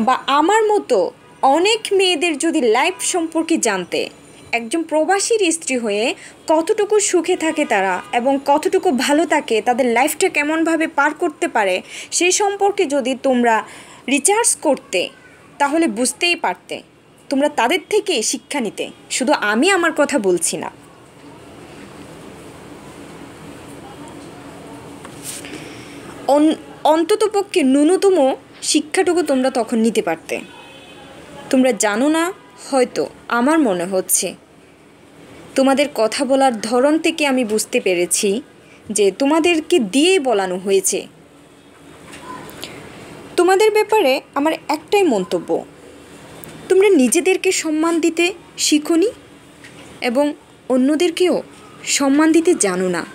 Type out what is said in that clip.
বা আমার মতো অনেক মেয়েদের যদি লাইফ সম্পর্কে জানতে একজন প্রবাসীর স্ত্রী হয়ে কতটুকু সুখে থাকে তারা এবং কতটুকু ভালো থাকে, তাদের লাইফটা কেমনভাবে পার করতে পারে সেই সম্পর্কে যদি তোমরা রিচার্জ করতে, তাহলে বুঝতেই পারতে। তোমরা তাদের থেকে শিক্ষা নিতে। শুধু আমি আমার কথা বলছি না। অন্ততপক্ষে ন্যূনতম শিক্ষাটুকু তোমরা তখন নিতে পারতে। তোমরা জানো না, হয়তো আমার মনে হচ্ছে। তোমাদের কথা বলার ধরন থেকে আমি বুঝতে পেরেছি যে তোমাদেরকে দিয়েই বলানো হয়েছে। তোমাদের ব্যাপারে আমার একটাই মন্তব্য, তোমরা নিজেদেরকে সম্মান দিতে শিখনি এবং অন্যদেরকেও সম্মান দিতে জানো না।